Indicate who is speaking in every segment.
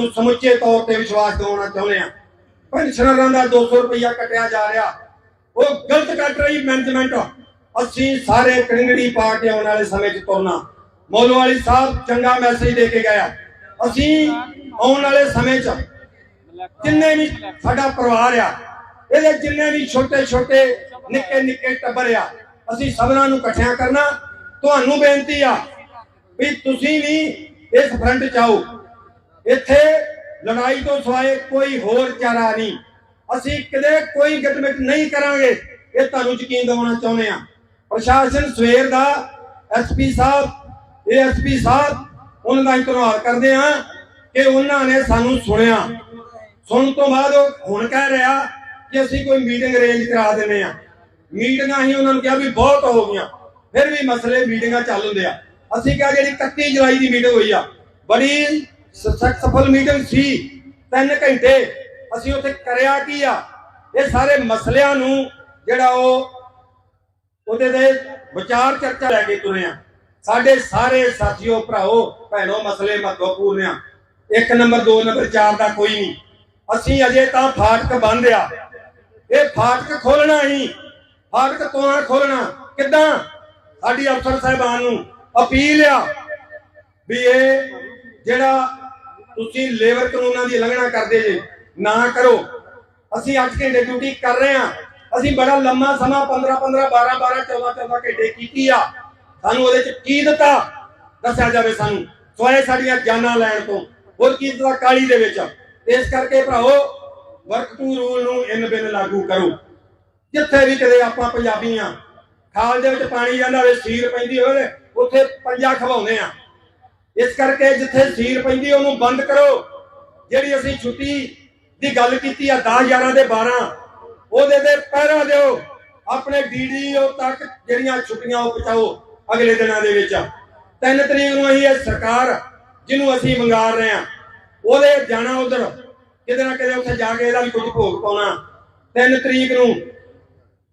Speaker 1: ਤੁਹਾਨੂੰ ਸਮੁੱਚੇ ਤੌਰ ਤੇ ਵਿਸ਼ਵਾਸ ਦਿਵਾਉਣਾ ਚਾਹੁੰਦੇ ਆ ਪੈਨਸ਼ਨਰਾਂ ਦਾ 200 ਰੁਪਇਆ ਕੱਟਿਆ ਜਾ ਰਿਹਾ। ਉਹ ਗਲਤ ਕੱਟ ਰਹੀ ਮੈਨੇਜਮੈਂਟ ਅਸੀਂ ਸਾਰੇ ਕ੍ਰਿੰਗੜੀ ਪਾ ਕੇ ਆਉਣ ਵਾਲੇ ਸਮੇਂ 'ਚ ਤੁਰਨਾ। ਮੌਲੂ ਵਾਲੀ ਸਾਹਿਬ ਚੰਗਾ ਮੈਸੇਜ ਦੇ ਕੇ ਗਿਆ ਅਸੀਂ ਆਉਣ ਵਾਲੇ ਸਮੇਂ 'ਚ ਜਿੰਨੇ ਵੀ ਸਾਡਾ ਪਰਿਵਾਰ ਆ, ਇਹਦੇ ਜਿੰਨੇ ਵੀ ਛੋਟੇ ਛੋਟੇ ਨਿੱਕੇ ਨਿੱਕੇ ਟੱਬਰ ਆ, ਅਸੀਂ ਸਭਨਾਂ ਨੂੰ ਇਕੱਠਿਆਂ ਕਰਨਾ। ਤੁਹਾਨੂੰ ਬੇਨਤੀ ਆ ਵੀ ਤੁਸੀਂ ਵੀ ਇਸ ਫਰੰਟ 'ਚ ਆਓ। ਇੱਥੇ ਲੜਾਈ ਤੋਂ ਸਿਵਾਏ ਕੋਈ ਹੋਰ ਚਾਰਾ ਨਹੀਂ। ਅਸੀਂ ਕਦੇ ਕੋਈ ਗਟਮਿਟ ਨਹੀਂ ਕਰਾਂਗੇ। ਇਹ ਤੁਹਾਨੂੰ ਯਕੀਨ ਦਿਵਾਉਣਾ ਚਾਹੁੰਦੇ ਆ ਪ੍ਰਸ਼ਾਸਨ ਸਵੇਰ ਦਾ ਐਸਪੀ ਸਾਹਿਬ ਏਐਸਪੀ ਸਾਹਿਬ, ਉਹਨਾਂ ਦਾ ਧੰਨਵਾਦ ਕਰਦੇ ਆ ਕਿ ਉਹਨਾਂ ਨੇ ਸਾਨੂੰ ਸੁਣਿਆ। ਸੁਣਨ ਤੋਂ ਬਾਅਦ ਹੁਣ ਕਹਿ ਰਿਹਾ ਕਿ ਅਸੀਂ ਕੋਈ ਮੀਟਿੰਗ ਅਰੇਂਜ ਕਰਾ ਦਿੰਦੇ ਆ ਮੀਟਿੰਗਾਂ ਹੀ ਉਹਨਾਂ ਨੂੰ ਕਿਹਾ ਵੀ ਬਹੁਤ ਹੋ ਗਈਆਂ। ਫਿਰ ਵੀ ਮਸਲੇ ਮੀਟਿੰਗਾਂ ਚੱਲ ਹੁੰਦੇ ਆ। ਅਸੀਂ ਕਿਹਾ ਜਿਹੜੀ 31 ਜੁਲਾਈ ਦੀ ਮੀਟਿੰਗ ਹੋਈ ਆ, ਬੜੀ ਸਕਸੈਸਫੁਲ ਮੀਟਿੰਗ ਸੀ। ਤਿੰਨ ਘੰਟੇ ਅਸੀਂ ਉੱਥੇ ਕਰਿਆ ਕੀ ਆ? ਇਹ ਸਾਰੇ ਮਸਲਿਆਂ ਨੂੰ ਜਿਹੜਾ ਉਹ ਉਹਦੇ ਦੇ ਵਿਚਾਰ ਚਰਚਾ ਲੈ ਕੇ ਤੁਰੇ ਆ। ਸਾਡੇ ਸਾਰੇ ਸਾਥੀਓ, ਭਰਾਓ, ਭੈਣੋ, ਮਸਲੇ ਮਹੱਤਵਪੂਰਨ ਆ। ਇੱਕ ਨੰਬਰ 2 ਨੰਬਰ 4 ਦਾ ਕੋਈ ਨਹੀਂ। ਅਸੀਂ ਅਜੇ ਤਾਂ ਫਾਟਕ ਬੰਦ ਆ। ਇਹ ਫਾਟਕ ਖੋਲਣਾ ਹੀ ਫਾਟਕ ਤੋਂ ਖੋਲਣਾ ਕਿੱਦਾਂ? ਸਾਡੀ ਅਫਸਰ ਸਾਹਿਬਾਨ ਨੂੰ ਅਪੀਲ ਆ ਵੀ ਇਹ ਜਿਹੜਾ ਤੁਸੀਂ ਲੇਬਰ ਕਾਨੂੰਨਾਂ ਦੀ ਉਲੰਘਣਾ ਕਰਦੇ ਜੇ, ਨਾ ਕਰੋ। ਅਸੀਂ 8 ਘੰਟੇ ਡਿਊਟੀ ਕਰ ਰਹੇ ਹਾਂ। ਅਸੀਂ ਬੜਾ ਲੰਮਾ ਸਮਾਂ 15 15 12 12 14 14 ਘੰਟੇ ਕੀਤੀ ਆ। ਸਾਨੂੰ ਉਹਦੇ ਚ ਕੀ ਦਿੱਤਾ? ਦੱਸਿਆ ਜਾਵੇ ਸਾਨੂੰ। ਸੋਏ ਸਾਡੀਆਂ ਜਾਨਾਂ ਲੈਣ ਤੋਂ। ਹੋਰ ਕੀ ਦਿੱਤਾ? ਕਾਲੀ ਦੇ ਵਿੱਚ। ਇਸ ਕਰਕੇ ਭਰਾਓ ਵਰਕ ਟੂ ਰੂਲ ਨੂੰ ਇਨ ਬਿਨ ਲਾਗੂ ਕਰੋ। ਜਿੱਥੇ ਵੀ ਕਦੇ ਆਪਾਂ ਪੰਜਾਬੀ ਆ ਖਾਲ ਦੇ ਵਿੱਚ ਪਾਣੀ ਜਾਂਦਾ ਹੋਵੇ ਸੀਰ ਪੈਂਦੀ ਹੋਵੇ, ਉੱਥੇ ਪੰਜਾ ਖਵਾਉਂਦੇ ਆ ਇਸ ਕਰਕੇ ਜਿੱਥੇ ਸੀਲ ਪੈਂਦੀ ਉਹਨੂੰ ਬੰਦ ਕਰੋ। ਜਿਹੜੀ ਅਸੀਂ ਛੁੱਟੀ ਦੀ ਗੱਲ ਕੀਤੀ ਆ 10 11 ਦੇ 12 ਉਹਦੇ ਤੇ ਪਹਿਰਾ ਦਿਓ। ਆਪਣੇ ਡੀਡੀਓ ਤੱਕ ਜਿਹੜੀਆਂ ਛੁੱਟੀਆਂ ਉਹ ਪਹੁੰਚਾਓ ਅਗਲੇ ਦਿਨਾਂ ਦੇ ਵਿੱਚ। 3 ਤਰੀਕ ਨੂੰ ਅਸੀਂ ਇਹ ਸਰਕਾਰ ਜਿਹਨੂੰ ਅਸੀਂ ਮੰਗਾਰ ਰਹੇ ਆ ਉਹਦੇ ਜਾਣਾ ਉਧਰ। ਕਿਤੇ ਨਾ ਕਿਤੇ ਉੱਥੇ ਜਾ ਕੇ ਇਹਦਾ ਵੀ ਕੁਝ ਭੋਗ ਪਾਉਣਾ। 3 ਤਰੀਕ ਨੂੰ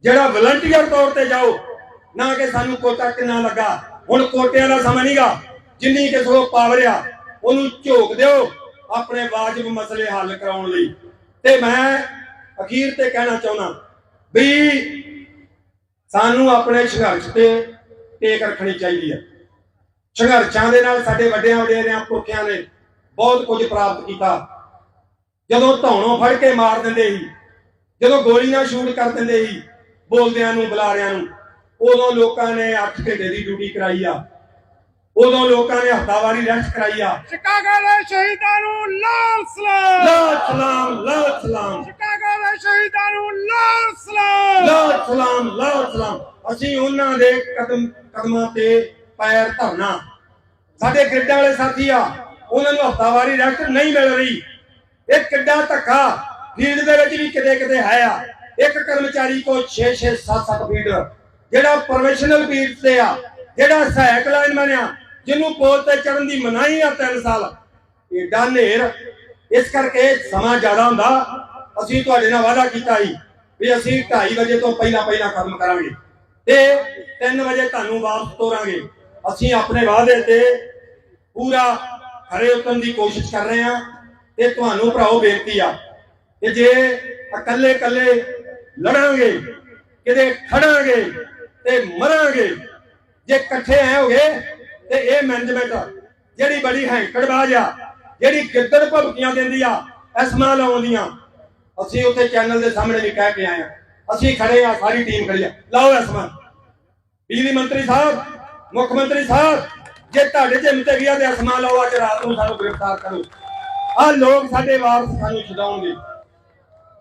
Speaker 1: ਜਿਹੜਾ ਵਲੰਟੀਅਰ ਤੌਰ ਤੇ ਜਾਓ, ਨਾ ਕਿ ਸਾਨੂੰ ਕੋਟਾ ਕਿੰਨਾ ਲੱਗਾ। ਹੁਣ ਕੋਟਿਆਂ ਦਾ ਸਮਾਂ ਨਹੀਂਗਾ ਜਿੰਨੀ ਕਿਸੇ ਕੋਲ ਪਾਵਰ ਆ, ਉਹਨੂੰ ਝੋਕ ਦਿਓ ਆਪਣੇ ਵਾਜਬ ਮਸਲੇ ਹੱਲ ਕਰਾਉਣ ਲਈ। ਤੇ ਮੈਂ ਅਖੀਰ ਤੇ ਕਹਿਣਾ ਚਾਹੁੰਦਾ ਵੀ ਸਾਨੂੰ ਆਪਣੇ ਸੰਘਰਸ਼ ਤੇ ਟੇਕ ਰੱਖਣੀ ਚਾਹੀਦੀ ਹੈ ਸੰਘਰਸ਼ਾਂ ਦੇ ਨਾਲ ਸਾਡੇ ਵੱਡਿਆਂ ਵਡੇਰਿਆਂ ਪੁਰਖਿਆਂ ਨੇ ਬਹੁਤ ਕੁਝ ਪ੍ਰਾਪਤ ਕੀਤਾ। ਜਦੋਂ ਧੌਣੋਂ ਫੜ ਕੇ ਮਾਰ ਦਿੰਦੇ ਸੀ, ਜਦੋਂ ਗੋਲੀਆਂ ਸ਼ੂਟ ਕਰ ਦਿੰਦੇ ਸੀ ਬੋਲਦਿਆਂ ਨੂੰ, ਬੁਲਾਰਿਆਂ ਨੂੰ, ਉਦੋਂ ਲੋਕਾਂ ਨੇ 8 ਘੰਟੇ ਦੀ ਡਿਊਟੀ ਕਰਾਈ ਆ। ਉਦੋਂ ਲੋਕਾਂ ਨੇ ਹਫਤਾਵਾਰੀ ਰੈਸਟ ਕਰਾਈ ਆ।
Speaker 2: ਸ਼ਿਕਾਗੋ ਦੇ ਸ਼ਹੀਦਾਂ ਨੂੰ ਲਾਲ ਸਲਾਮ।
Speaker 1: ਲਾ ਸਲਾਮ ਲਾ ਸਲਾਮ।
Speaker 2: ਸ਼ਿਕਾਗੋ ਦੇ ਸ਼ਹੀਦਾਂ ਨੂੰ ਲਾਲ ਸਲਾਮ।
Speaker 1: ਲਾ ਸਲਾਮ ਲਾ ਸਲਾਮ। ਅਸੀਂ ਉਹਨਾਂ ਦੇ ਕਦਮ ਕਦਮਾਂ ਤੇ ਪੈਰ ਧਰਨਾ। ਸਾਡੇ ਗ੍ਰਿਡਾਂ ਵਾਲੇ ਸਾਥੀ ਆ ਉਹਨਾਂ ਨੂੰ ਹਫਤਾਵਾਰੀ ਰੈਸਟ ਨਹੀਂ ਮਿਲ ਰਹੀ। ਇਹ ਕਿੱਡਾ ਧੱਕਾ। ਫੀਲਡ ਦੇ ਵਿੱਚ ਵੀ ਕਿਤੇ ਕਿਤੇ ਹੈ ਆ। ਇੱਕ ਕਰਮਚਾਰੀ ਕੋ 6 6 7 7 ਫੀਲਡ। ਜਿਹੜਾ ਪ੍ਰੋਫੈਸ਼ਨਲ ਫੀਲਡ ਤੇ ਆ ਜਿਹੜਾ ਸਹਾਇਕ ਲਾਈਨਮੈਨ ਆ ਜਿਹਨੂੰ ਪੋਲ ਤੇ ਚੜਨ ਦੀ ਮਨਾਹੀ ਆ 3 ਸਾਲ, ਏਡਾ ਹਨੇਰ, ਇਸ ਕਰਕੇ ਸਮਾਂ ਜ਼ਿਆਦਾ ਹੁੰਦਾ। ਅਸੀਂ ਤੁਹਾਡੇ ਨਾਲ ਵਾਅਦਾ ਕੀਤਾ ਸੀ ਵੀ ਅਸੀਂ 2:30 ਵਜੇ ਤੋਂ ਪਹਿਲਾਂ ਪਹਿਲਾਂ ਖਤਮ ਕਰਾਂਗੇ ਤੇ 3 ਵਜੇ ਤੁਹਾਨੂੰ ਵਾਪਸ ਤੋਰਾਂਗੇ। ਅਸੀਂ ਆਪਣੇ ਵਾਅਦੇ ਤੇ ਪੂਰਾ ਖਰੇ ਉਤਰਨ ਦੀ ਕੋਸ਼ਿਸ਼ ਕਰ ਰਹੇ ਹਾਂ ਤੇ ਤੁਹਾਨੂੰ ਭਰਾਓ ਬੇਨਤੀ ਆ ਕਿ ਜੇ ਇਕੱਲੇ ਇਕੱਲੇ ਲੜਾਂਗੇ, ਕਿਤੇ ਖੜਾਂਗੇ ਤੇ ਮਰਾਂਗੇ, ਜੇ ਇਕੱਠੇ ਐ ਹੋਗੇ ਤੇ ਇਹ ਮੈਨੇਜਮੈਂਟ ਜਿਹੜੀ ਬੜੀ ਹੈਂਕੜਬਾਜ਼ ਆ, ਜਿਹੜੀ ਗਿੱਦੜ ਭੁਗਤੀਆਂ ਦਿੰਦੀ ਆ ਐਸਮਾ ਲਾਉਂਦੀਆਂ ਅਸੀਂ ਉੱਥੇ ਚੈਨਲ ਦੇ ਸਾਹਮਣੇ ਵੀ ਕਹਿ ਕੇ ਆਏ ਆ। ਅਸੀਂ ਖੜੇ ਆ, ਸਾਰੀ ਟੀਮ ਖੜੀ ਆ। ਲਾਓ ਐਸਮਾ ਬਿਜਲੀ ਮੰਤਰੀ ਸਾਹਿਬ, ਮੁੱਖ ਮੰਤਰੀ ਸਾਹਿਬ, ਜੇ ਤੁਹਾਡੇ ਜਿੰਮ ਤੇ ਗਿਆ ਤੇ ਐਸਮਾ ਲਾਓ, ਅੱਜ ਰਾਤ ਨੂੰ ਸਾਨੂੰ ਗ੍ਰਿਫਤਾਰ ਕਰੋ। ਆ ਲੋਕ ਸਾਡੇ ਵਾਰਸ ਸਾਨੂੰ ਛਡਾਉਣਗੇ।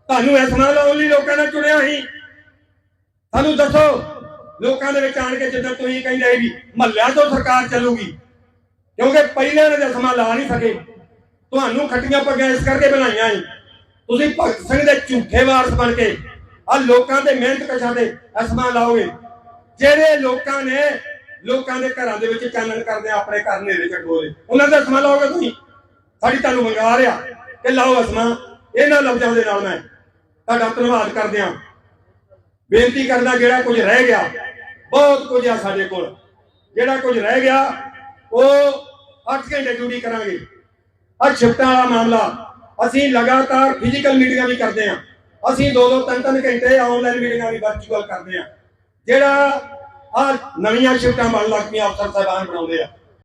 Speaker 1: ਤੁਹਾਨੂੰ ਐਸਮਾ ਲਾਉਣ ਲਈ ਲੋਕਾਂ ਨੇ ਚੁਣਿਆ ਸੀ। ਸਾਨੂੰ ਦੱਸੋ ਲੋਕਾਂ ਦੇ ਵਿੱਚ ਆਣ ਕੇ ਜਿੱਦਾਂ ਤੁਸੀਂ ਕਹਿੰਦੇ ਸੀ ਵੀ ਮਹੱਲਿਆਂ ਤੋਂ ਸਰਕਾਰ ਚੱਲੂਗੀ, ਕਿਉਂਕਿ ਪਹਿਲੇ ਨੇ ਦਸਮਾ ਲਾ ਨਹੀਂ ਸਕੇ। ਤੁਹਾਨੂੰ ਖੱਟੀਆਂ ਪੱਗਾਂ ਇਸ ਕਰਕੇ ਬਣਾਈਆਂ ਏ ਤੁਸੀਂ ਭਗਤ ਸਿੰਘ ਦੇ ਝੂਠੇ ਵਾਰਸ ਬਣ ਕੇ ਆ ਲੋਕਾਂ ਦੇ ਮਿਹਨਤ ਕਸ਼ਾਂ ਦੇ ਅਸਮਾ ਲਾਓਗੇ। ਜਿਹੜੇ ਲੋਕਾਂ ਨੇ ਲੋਕਾਂ ਦੇ ਘਰਾਂ ਦੇ ਵਿੱਚ ਚਾਨਣ ਕਰਦੇ ਆਪਣੇ ਘਰ ਨੇਰੇ ਚੜੋਲੇ ਉਹਨਾਂ ਦਾ ਅਸਮਾ ਲਾਓਗੇ ਤੁਸੀਂ? ਸਾਡੀ ਤੁਹਾਨੂੰ ਮੰਗਾ ਰਿਹਾ ਕਿ ਲਾਓ ਅਸਮਾ ਇਹਨਾਂ ਲਫ਼ਜ਼ਾਂ ਦੇ ਨਾਲ ਮੈਂ ਤੁਹਾਡਾ ਧੰਨਵਾਦ ਕਰਦੇ ਆ ਬੇਨਤੀ ਕਰਦਾ ਜਿਹੜਾ ਕੁਝ ਰਹਿ ਗਿਆ ਬਹੁਤ ਕੁਝ ਆ ਸਾਡੇ ਕੋਲ। ਜਿਹੜਾ ਕੁਝ ਰਹਿ ਗਿਆ, ਉਹ 8 ਘੰਟੇ ਡਿਊਟੀ ਕਰਾਂਗੇ। ਆ ਸ਼ਿਫਟਾਂ ਵਾਲਾ ਮਾਮਲਾ, ਅਸੀਂ ਲਗਾਤਾਰ ਫਿਜ਼ੀਕਲ ਮੀਟਿੰਗਾਂ ਵੀ ਕਰਦੇ ਹਾਂ। ਅਸੀਂ ਦੋ ਦੋ, ਤਿੰਨ ਤਿੰਨ ਘੰਟੇ ਆਨਲਾਈਨ ਮੀਟਿੰਗਾਂ ਵੀ ਵਰਚੁਅਲ ਕਰਦੇ ਹਾਂ। ਜਿਹੜਾ ਆ ਨਵੀਆਂ ਸ਼ਿਫਟਾਂ ਬਣ ਲੱਗ ਪਈਆਂ, ਅਫਸਰ ਸਾਹਿਬਾਨ ਬਣਾਉਂਦੇ ਆ।